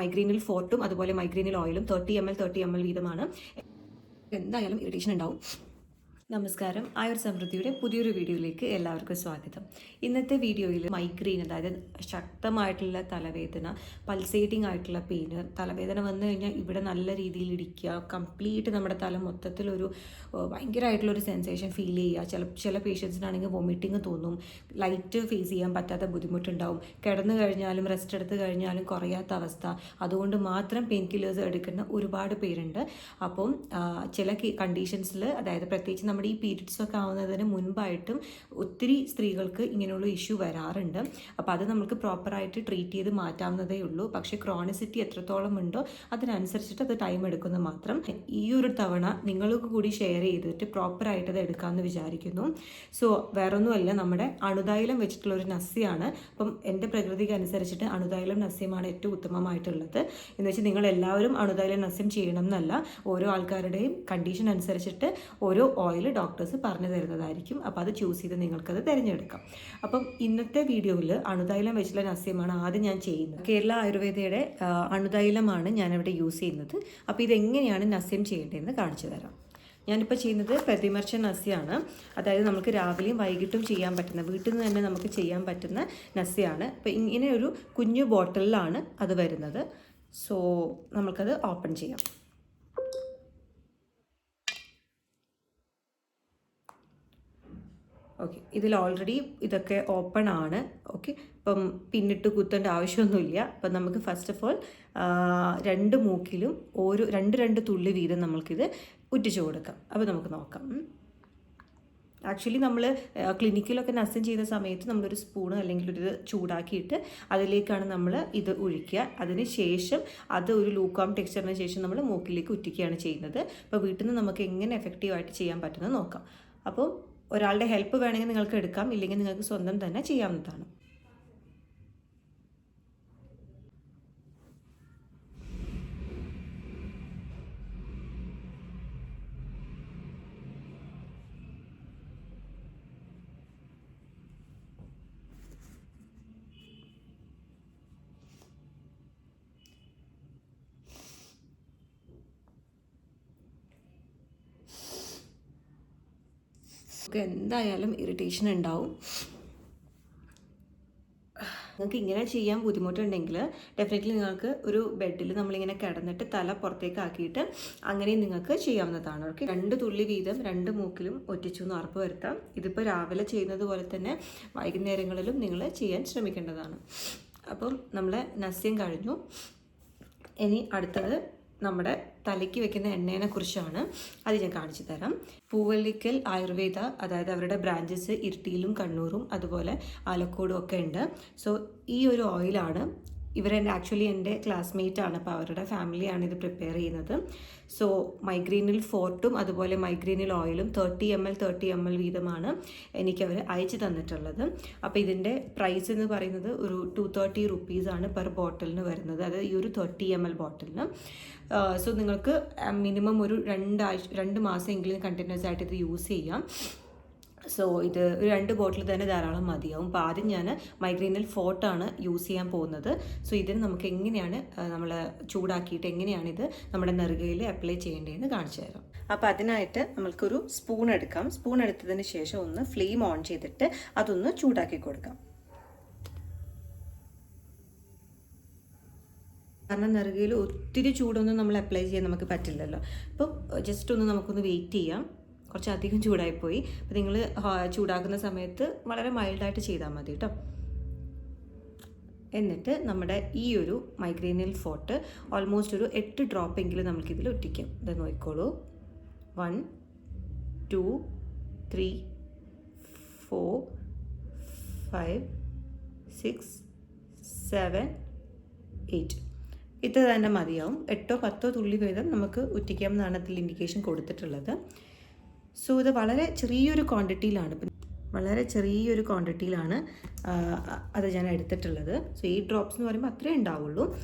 മൈഗ്രീനിൽ ഫോർട്ടും അതുപോലെ മൈഗ്രീനിൽ ഓയിലും thirty M L thirty M L വീതമാണ്. എന്തായാലും ഇറിറ്റേഷൻ ഉണ്ടാവും. നമസ്കാരം. ആയുർ സമൃദ്ധിയുടെ പുതിയൊരു വീഡിയോയിലേക്ക് എല്ലാവർക്കും സ്വാഗതം. ഇന്നത്തെ വീഡിയോയിൽ മൈഗ്രെയിൻ അതായത് ശക്തമായിട്ടുള്ള തലവേദന പൾസേറ്റിംഗ് ആയിട്ടുള്ള പെയിന് തലവേദന വന്നു കഴിഞ്ഞാൽ ഇവിടെ നല്ല രീതിയിൽ ഇടിക്കുക കംപ്ലീറ്റ് നമ്മുടെ തല മൊത്തത്തിലൊരു ഭയങ്കരമായിട്ടുള്ളൊരു സെൻസേഷൻ ഫീൽ ചെയ്യുക. ചില ചില പേഷ്യൻസിനാണെങ്കിൽ വൊമിറ്റിങ് തോന്നും ലൈറ്റ് ഫേസ് ചെയ്യാൻ പറ്റാത്ത ബുദ്ധിമുട്ടുണ്ടാവും. കിടന്നു കഴിഞ്ഞാലും റെസ്റ്റ് എടുത്ത് കഴിഞ്ഞാലും കുറയാത്ത അവസ്ഥ. അതുകൊണ്ട് മാത്രം പെയിൻ കില്ലേഴ്സ് എടുക്കുന്ന ഒരുപാട് പേരുണ്ട്. അപ്പം ചില കണ്ടീഷൻസിൽ അതായത് പ്രത്യേകിച്ച് നമ്മുടെ ഈ പീരീഡ്സ് ഒക്കെ ആവുന്നതിന് മുൻപായിട്ടും ഒത്തിരി സ്ത്രീകൾക്ക് ഇങ്ങനെയുള്ള ഇഷ്യൂ വരാറുണ്ട്. അപ്പോൾ അത് നമുക്ക് പ്രോപ്പറായിട്ട് ട്രീറ്റ് ചെയ്ത് മാറ്റാവുന്നതേ ഉള്ളൂ. പക്ഷേ ക്രോണിസിറ്റി എത്രത്തോളം ഉണ്ടോ അതിനനുസരിച്ചിട്ട് അത് ടൈം എടുക്കുന്നത് മാത്രം. ഈ ഒരു തവണ നിങ്ങൾക്ക് കൂടി ഷെയർ ചെയ്തിട്ട് പ്രോപ്പറായിട്ട് അത് എടുക്കാമെന്ന് വിചാരിക്കുന്നു. സോ വേറൊന്നുമല്ല നമ്മുടെ അണുതൈലം വെച്ചിട്ടുള്ള ഒരു നസ്യാണ്. അപ്പം എന്റെ പ്രകൃതിക്ക് അനുസരിച്ചിട്ട് അണുതൈലം നസ്യമാണ് ഏറ്റവും ഉത്തമമായിട്ടുള്ളത്. എന്ന് വെച്ചാൽ നിങ്ങൾ എല്ലാവരും അണുതൈലം നസ്യം ചെയ്യണം എന്നല്ല. ഓരോ ആൾക്കാരുടെയും കണ്ടീഷൻ അനുസരിച്ചിട്ട് ഓരോ ഓയിൽ ഡോക്ടേഴ്സ് പറഞ്ഞു തരുന്നതായിരിക്കും. അപ്പോൾ അത് ചൂസ് ചെയ്ത് നിങ്ങൾക്കത് തിരഞ്ഞെടുക്കാം. അപ്പം ഇന്നത്തെ വീഡിയോയിൽ അണുതൈലം വെച്ചുള്ള നസ്യമാണ് ആദ്യം ഞാൻ ചെയ്യുന്നത്. കേരള ആയുർവേദയുടെ അണുതൈലമാണ് ഞാനിവിടെ യൂസ് ചെയ്യുന്നത്. അപ്പോൾ ഇതെങ്ങനെയാണ് നസ്യം ചെയ്യേണ്ടതെന്ന് കാണിച്ചു തരാം. ഞാനിപ്പോൾ ചെയ്യുന്നത് പ്രതിമർശ നസ്യാണ്. അതായത് നമുക്ക് രാവിലെയും വൈകിട്ടും ചെയ്യാൻ പറ്റുന്ന വീട്ടിൽ നിന്ന് തന്നെ നമുക്ക് ചെയ്യാൻ പറ്റുന്ന നസ്യാണ്. അപ്പോൾ ഇങ്ങനെ ഒരു കുഞ്ഞു ബോട്ടിലാണ് അത് വരുന്നത്. സോ നമുക്കത് ഓപ്പൺ ചെയ്യാം. ഓക്കെ ഇതിൽ ഓൾറെഡി ഇതൊക്കെ ഓപ്പൺ ആണ്. ഓക്കെ ഇപ്പം പിന്നിട്ട് കുത്തേണ്ട ആവശ്യമൊന്നുമില്ല. അപ്പം നമുക്ക് ഫസ്റ്റ് ഓഫ് ഓൾ രണ്ട് മൂക്കിലും ഓരോ രണ്ട് രണ്ട് തുള്ളി വീതം നമുക്കിത് ഉറ്റിച്ചു കൊടുക്കാം. അപ്പോൾ നമുക്ക് നോക്കാം. ആക്ച്വലി നമ്മൾ ക്ലിനിക്കിലൊക്കെ നസ്യം ചെയ്ത സമയത്ത് നമ്മളൊരു സ്പൂൺ അല്ലെങ്കിൽ ഒരു ഇത് ചൂടാക്കിയിട്ട് അതിലേക്കാണ് നമ്മൾ ഇത് ഒഴിക്കുക. അതിന് ശേഷം അത് ഒരു ലൂക്കോം ടെക്സ്ചറിന് ശേഷം നമ്മൾ മൂക്കിലേക്ക് ഉറ്റിക്കുകയാണ് ചെയ്യുന്നത്. അപ്പോൾ വീട്ടിൽ നിന്ന് നമുക്ക് എങ്ങനെ എഫക്റ്റീവായിട്ട് ചെയ്യാൻ പറ്റുന്നത് നോക്കാം. അപ്പോൾ ഒരാളുടെ ഹെൽപ്പ് വേണമെങ്കിൽ നിങ്ങൾക്ക് എടുക്കാം ഇല്ലെങ്കിൽ നിങ്ങൾക്ക് സ്വന്തം തന്നെ ചെയ്യാവുന്നതാണ്. നമുക്ക് എന്തായാലും ഇറിറ്റേഷൻ ഉണ്ടാവും. നിങ്ങൾക്ക് ഇങ്ങനെ ചെയ്യാൻ ബുദ്ധിമുട്ടുണ്ടെങ്കിൽ ഡെഫിനറ്റ്ലി നിങ്ങൾക്ക് ഒരു ബെഡിൽ നമ്മളിങ്ങനെ കിടന്നിട്ട് തല പുറത്തേക്ക് ആക്കിയിട്ട് അങ്ങനെയും നിങ്ങൾക്ക് ചെയ്യാവുന്നതാണ്. ഓക്കെ രണ്ട് തുള്ളി വീതം രണ്ട് മൂക്കിലും ഒറ്റിച്ചു എന്ന് ഉറപ്പ് വരുത്താം. ഇതിപ്പോൾ രാവിലെ ചെയ്യുന്നത് പോലെ തന്നെ വൈകുന്നേരങ്ങളിലും നിങ്ങൾ ചെയ്യാൻ ശ്രമിക്കേണ്ടതാണ്. അപ്പം നമ്മളെ നസ്യം കഴിഞ്ഞു. ഇനി അടുത്തത് നമ്മുടെ തലയ്ക്ക് വെക്കുന്ന എണ്ണയെ കുറിച്ചാണ് അത് ഞാൻ കാണിച്ചു തരാം. പൂവല്ലിക്കൽ ആയുർവേദ അതായത് അവരുടെ ബ്രാഞ്ചസ് ഇരിട്ടിയിലും കണ്ണൂരും അതുപോലെ ആലക്കോടും ഒക്കെ ഉണ്ട്. സോ ഈ ഒരു ഓയിലാണ് ഇവരെന്റെ ആക്ച്വലി എന്റെ ക്ലാസ്മേറ്റ് ആണ്. അപ്പോൾ അവരുടെ ഫാമിലിയാണ് ഇത് പ്രിപ്പയർ ചെയ്യുന്നത്. സോ മൈഗ്രീനിൽ ഫോർട്ടും അതുപോലെ മൈഗ്രീനിൽ ഓയിലും thirty M L thirty M L വീതമാണ് എനിക്ക് അവർ അയച്ചു തന്നിട്ടുള്ളത്. അപ്പോൾ ഇതിന്റെ പ്രൈസ് എന്ന് പറയുന്നത് ഒരു ടു തേർട്ടി റുപ്പീസാണ് പെർ ബോട്ടിലിന് വരുന്നത്. അതായത് ഈ ഒരു തേർട്ടി എം എൽ ബോട്ടിലിന് സോ നിങ്ങൾക്ക് മിനിമം ഒരു രണ്ടാഴ്ച രണ്ട് മാസമെങ്കിലും കണ്ടിന്യൂസ് ആയിട്ട് ഇത് യൂസ് ചെയ്യാം. സോ ഇത് രണ്ട് ബോട്ടിൽ തന്നെ ധാരാളം മതിയാവും. അപ്പോൾ ആദ്യം ഞാൻ മൈഗ്രെയിനിൽ ഫോട്ടാണ് യൂസ് ചെയ്യാൻ പോകുന്നത്. സോ ഇതിന് നമുക്ക് എങ്ങനെയാണ് നമ്മൾ ചൂടാക്കിയിട്ട് എങ്ങനെയാണ് ഇത് നമ്മുടെ നെറുകയിൽ അപ്ലൈ ചെയ്യേണ്ടതെന്ന് കാണിച്ചു തരാം. അപ്പോൾ അതിനായിട്ട് നമ്മൾക്കൊരു സ്പൂൺ എടുക്കാം. സ്പൂൺ എടുത്തതിന് ശേഷം ഒന്ന് ഫ്ലെയിം ഓൺ ചെയ്തിട്ട് അതൊന്ന് ചൂടാക്കി കൊടുക്കാം. കാരണം നെറുകയിൽ ഒത്തിരി ചൂടൊന്നും നമ്മൾ അപ്ലൈ ചെയ്യാൻ നമുക്ക് പറ്റില്ലല്ലോ. അപ്പം ജസ്റ്റ് ഒന്ന് നമുക്കൊന്ന് വെയിറ്റ് ചെയ്യാം. കുറച്ച് അധികം ചൂടായിപ്പോയി അപ്പോൾ നിങ്ങൾ ചൂടാക്കുന്ന സമയത്ത് വളരെ മൈൽഡായിട്ട് ചെയ്താൽ മതി കേട്ടോ എന്നിട്ട് നമ്മുടെ ഈ ഒരു മൈഗ്രേനിയൽ ഫോട്ട് ഓൾമോസ്റ്റ് ഒരു എട്ട് ഡ്രോപ്പ് എങ്കിലും നമുക്കിതിൽ ഒറ്റിക്കും. ഇത് നോക്കിക്കോളൂ. One two three four five six seven eight ഇത് തന്നെ മതിയാവും. എട്ടോ പത്തോ തുള്ളി വീതം നമുക്ക് ഉറ്റിക്കാം എന്നാണ് അതിൽ ഇൻഡിക്കേഷൻ കൊടുത്തിട്ടുള്ളത്. സോ ഇത് വളരെ ചെറിയൊരു ക്വാണ്ടിറ്റിയിലാണ് വളരെ ചെറിയൊരു ക്വാണ്ടിറ്റിയിലാണ് അത് ഞാൻ എടുത്തിട്ടുള്ളത്. സോ ഈ ഡ്രോപ്സ് എന്ന് പറയുമ്പോൾ അത്രേ ഉണ്ടാവുള്ളൂ.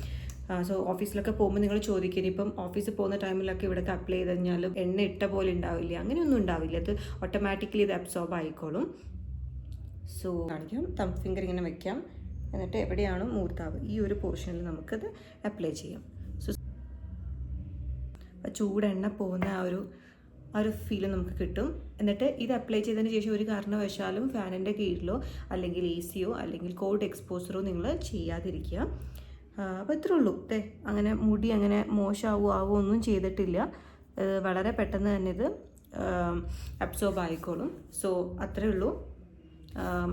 സോ ഓഫീസിലൊക്കെ പോകുമ്പോൾ നിങ്ങൾ ചോദിക്കരുത് ഇപ്പം ഓഫീസിൽ പോകുന്ന ടൈമിലൊക്കെ ഇവിടുത്തെ അപ്ലൈ ചെയ്ത് കഴിഞ്ഞാലും എണ്ണ ഇട്ട പോലെ ഉണ്ടാവില്ല? അങ്ങനെയൊന്നും ഉണ്ടാവില്ല. അത് ഓട്ടോമാറ്റിക്കലി ഇത് അബ്സോർബ് ആയിക്കോളും. സോ കാണിക്കാം. തം ഫിംഗർ ഇങ്ങനെ വെക്കാം. എന്നിട്ട് എവിടെയാണോ മൂർത്താവ്. ഈ ഒരു പോർഷനിൽ നമുക്കത് അപ്ലൈ ചെയ്യാം. സോ ചൂടെണ്ണ പോകുന്ന ആ ഒരു ആ ഒരു ഫീൽ നമുക്ക് കിട്ടും. എന്നിട്ട് ഇത് അപ്ലൈ ചെയ്തതിന് ശേഷം ഒരു കാരണവശാലും ഫാനിന്റെ കീഴിലോ അല്ലെങ്കിൽ എ സിയോ അല്ലെങ്കിൽ കോൾഡ് എക്സ്പോസറോ നിങ്ങൾ ചെയ്യാതിരിക്കുക. അപ്പോൾ ഇത്രേ ഉള്ളൂ. അല്ലേ അങ്ങനെ മുടി അങ്ങനെ മോശമാവോ ആവോ ഒന്നും ചെയ്തിട്ടില്ല. വളരെ പെട്ടെന്ന് തന്നെ ഇത് അബ്സോർബ് ആയിക്കോളും. സോ അത്രേ ഉള്ളൂ.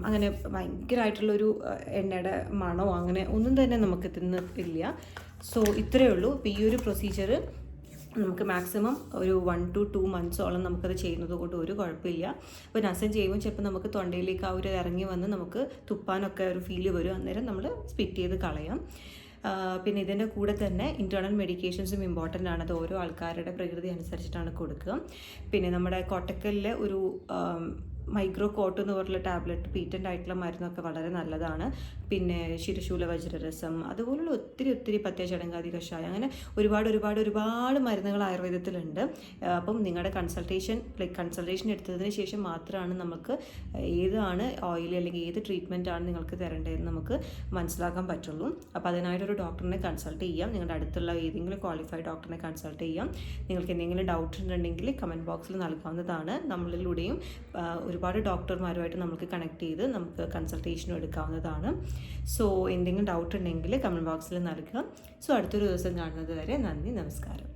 അങ്ങനെ ഭയങ്കരമായിട്ടുള്ളൊരു എണ്ണയുടെ മണമോ അങ്ങനെ ഒന്നും തന്നെ നമുക്ക് തിന്നില്ല സോ ഇത്രയേ ഉള്ളൂ. അപ്പോൾ ഈ ഒരു പ്രൊസീജിയർ നമുക്ക് മാക്സിമം ഒരു വൺ ടു ടു മന്ത്സോളം നമുക്കത് ചെയ്യുന്നത് കൊണ്ട് ഒരു കുഴപ്പമില്ല. അപ്പോൾ നസം ചെയ്യുമ്പോൾ ചിലപ്പോൾ നമുക്ക് തൊണ്ടയിലേക്ക് ആ ഒരു ഇറങ്ങി വന്ന് നമുക്ക് തുപ്പാനൊക്കെ ഒരു ഫീൽ വരും. അന്നേരം നമ്മൾ സ്പിറ്റ് ചെയ്ത് കളയാം. പിന്നെ ഇതിന്റെ കൂടെ തന്നെ ഇന്റേർണൽ മെഡിക്കേഷൻസും ഇമ്പോർട്ടന്റ് ആണ്. അത് ഓരോ ആൾക്കാരുടെ പ്രകൃതി അനുസരിച്ചിട്ടാണ് കൊടുക്കുക. പിന്നെ നമ്മുടെ കൊട്ടക്കലിലെ ഒരു മൈക്രോ കോട്ട് എന്ന് പറഞ്ഞുള്ള ടാബ്ലറ്റ് പീറ്റന്റ് ആയിട്ടുള്ള മരുന്നൊക്കെ വളരെ നല്ലതാണ്. പിന്നെ ശിരശൂല വജ്രരസം അതുപോലുള്ള ഒത്തിരി ഒത്തിരി പത്യചടങ്കാതി കഷായം അങ്ങനെ ഒരുപാട് ഒരുപാട് ഒരുപാട് മരുന്നുകൾ ആയുർവേദത്തിലുണ്ട്. അപ്പം നിങ്ങളുടെ കൺസൾട്ടേഷൻ ലൈക്ക് കൺസൾട്ടേഷൻ എടുത്തതിന് ശേഷം മാത്രമാണ് നമുക്ക് ഏതാണ് ഓയിൽ അല്ലെങ്കിൽ ഏത് ട്രീറ്റ്മെന്റ് ആണ് നിങ്ങൾക്ക് തരേണ്ടതെന്ന് നമുക്ക് മനസ്സിലാക്കാൻ പറ്റുള്ളൂ. അപ്പോൾ അതിനായിട്ടൊരു ഡോക്ടറിനെ കൺസൾട്ട് ചെയ്യാം. നിങ്ങളുടെ അടുത്തുള്ള ഏതെങ്കിലും ക്വാളിഫൈഡ് ഡോക്ടറിനെ കൺസൾട്ട് ചെയ്യാം. നിങ്ങൾക്ക് എന്തെങ്കിലും ഡൗട്ട് ഉണ്ടെങ്കിൽ കമന്റ് ബോക്സിൽ നൽകാവുന്നതാണ്. നമ്മളിലൂടെയും ആ, ഒരുപാട് ഡോക്ടർമാരുമായിട്ട് നമുക്ക് കണക്ട് ചെയ്ത് നമുക്ക് കൺസൾട്ടേഷനും എടുക്കാവുന്നതാണ്. സോ എന്തെങ്കിലും ഡൗട്ട് ഉണ്ടെങ്കിൽ കമന്റ് ബോക്സിൽ നൽകുക. സോ അടുത്തൊരു ദിവസം കാണുന്നത് വരെ നന്ദി നമസ്കാരം.